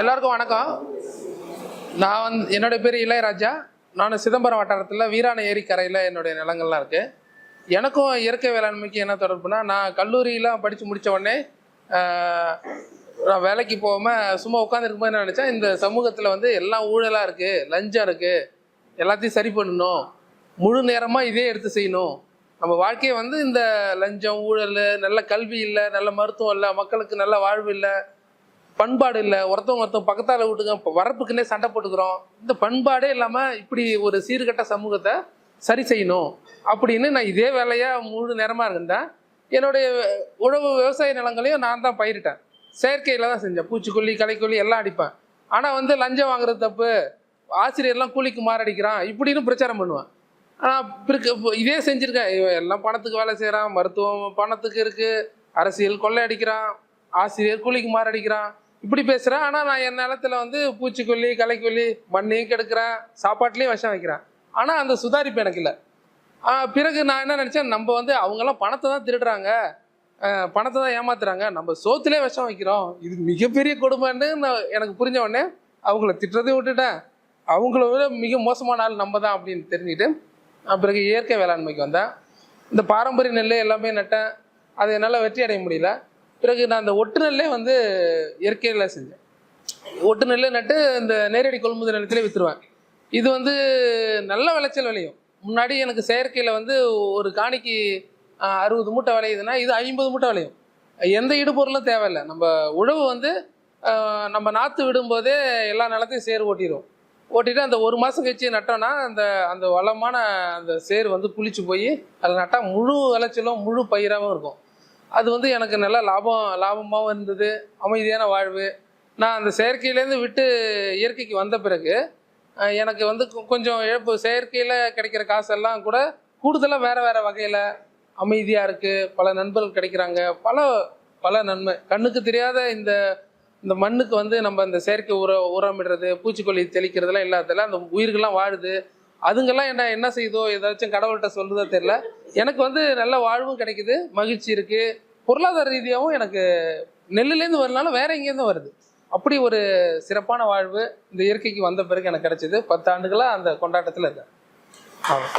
எல்லாருக்கும் வணக்கம். நான் வந்து என்னுடைய பேர் இளையராஜா. நான் சிதம்பரம் வட்டாரத்தில் வீராண ஏரிக்கரையில் என்னுடைய நிலங்கள்லாம் இருக்குது எனக்கும் இயற்கை வேளாண்மைக்கு என்ன தொடர்புனா நான் கல்லூரியெலாம் படித்து முடித்த உடனே நான் வேலைக்கு போகாமல் சும்மா உட்காந்துருக்கும்போது என்ன நினச்சேன் இந்த சமூகத்தில் வந்து எல்லாம் ஊழலாக இருக்குது லஞ்சம் இருக்குது எல்லாத்தையும் சரி பண்ணணும். முழு நேரமாக இதே எடுத்து செய்யணும். நம்ம வாழ்க்கையை வந்து இந்த லஞ்சம் ஊழல் நல்ல கல்வி இல்லை நல்ல மருத்துவம் இல்லை மக்களுக்கு நல்ல வாழ்வு இல்லை பண்பாடு இல்லை. ஒருத்தவங்க ஒருத்தவங்க பக்கத்தால் விட்டுங்க இப்போ வரப்புக்குன்னே சண்டை போட்டுக்கிறோம். இந்த பண்பாடே இல்லாமல் இப்படி ஒரு சீர்கட்ட சமூகத்தை சரி செய்யணும் அப்படின்னு நான் இதே வேலையாக முழு நேரமாக இருந்தேன். என்னுடைய உழவு விவசாய நிலங்களையும் நான் தான் பயிரிட்டேன். செயற்கையில் தான் செஞ்சேன். பூச்சிக்கொல்லி களைக்கொல்லி எல்லாம் அடிப்பேன். ஆனால் வந்து லஞ்சம் வாங்குறது தப்பு. ஆசிரியர்லாம் கூலிக்கு மாரடிக்கிறான். இப்படின்னு பிரச்சாரம் பண்ணுவேன். ஆனால் பிறகு இப்போ இதே செஞ்சுருக்கேன். எல்லாம் பணத்துக்கு வேலை செய்கிறான் மருத்துவம் பணத்துக்கு இருக்குது அரசியல் கொள்ளை அடிக்கிறான். ஆசிரியர் கூலிக்கு மாரடிக்கிறான். இப்படி பேசுகிறேன் ஆனால் நான் என் நிலத்துல வந்து பூச்சிக்கொல்லி களைக்கொல்லி மண்ணையும் கெடுக்கிறேன் சாப்பாட்டுலேயும் விஷம் வைக்கிறேன். ஆனால் அந்த சுதாரிப்பு எனக்கு இல்லை. பிறகு நான் என்ன நினச்சேன் நம்ம வந்து அவங்கெல்லாம் பணத்தை தான் திருடுறாங்க. பணத்தை தான் ஏமாத்துறாங்க. நம்ம சோத்துலேயே விஷம் வைக்கிறோம். இது மிகப்பெரிய கொடுமைன்னு நான் எனக்கு புரிஞ்ச உடனே அவங்கள திட்டுறதையும் விட்டுட்டேன். அவங்கள விட மிக மோசமான ஆள் நம்ம தான் அப்படின்னு தெரிஞ்சுக்கிட்டு நான் பிறகு இயற்கை வேளாண்மைக்கு வந்தேன். இந்த பாரம்பரிய நெல் எல்லாமே நட்டேன். அது என்னால் வெற்றி அடைய முடியல. பிறகு நான் அந்த ஒட்டுநெல்லே வந்து இயற்கையில் செஞ்சேன். ஒட்டு நட்டு இந்த நேரடி கொள்முதல் நிலத்திலே விற்றுருவேன் இது வந்து நல்ல விளைச்சல் விளையும். முன்னாடி எனக்கு செயற்கையில் வந்து ஒரு காணிக்கு அறுபது மூட்டை விளையுதுன்னா இது ஐம்பது மூட்டை விளையும். எந்த இடுபொருளும் தேவையில்லை. நம்ம உழவு வந்து நம்ம நாற்று விடும்போதே எல்லா நிலத்தையும் சேர் ஓட்டிடும் ஓட்டிட்டு அந்த ஒரு மாதம் கழிச்சு நட்டோன்னா அந்த அந்த வளமான அந்த சேர் வந்து புளிச்சு போய் அதில் நட்டால் முழு விளைச்சலும் முழு பயிராகவும் இருக்கும். அது வந்து எனக்கு நல்லா லாபம் லாபமாகவும் இருந்தது அமைதியான வாழ்வு. நான் அந்த செயற்கையிலேருந்து விட்டு இயற்கைக்கு வந்த பிறகு எனக்கு வந்து கொஞ்சம் இழப்பு. செயற்கையில் கிடைக்கிற காசெல்லாம் கூட கூடுதலாக வேறு வேறு வகையில் அமைதியாக இருக்குது பல நண்பர்கள் கிடைக்கிறாங்க. பல பல நன்மை. கண்ணுக்கு தெரியாத இந்த இந்த மண்ணுக்கு வந்து நம்ம இந்த செயற்கை உர உரமிடுறது பூச்சிக்கொல்லி தெளிக்கிறதுலாம் இல்லாததில்ல அந்த உயிர்கள்லாம் வாழுது. அதுங்கெல்லாம் என்ன என்ன செய்யுதோ? ஏதாச்சும் கடவுள்கிட்ட சொல்லுதோ தெரியல. எனக்கு வந்து நல்ல வாழ்வும் கிடைக்குது மகிழ்ச்சி இருக்குது பொருளாதார ரீதியாகவும் எனக்கு நெல்லுலேருந்து வரனால வேற எங்கேருந்து வருது. அப்படி ஒரு சிறப்பான வாழ்வு இந்த இயற்கைக்கு வந்த பிறகு எனக்கு கிடைச்சது பத்து ஆண்டுகளாக அந்த கொண்டாட்டத்தில் இருந்தேன் ஆமாம்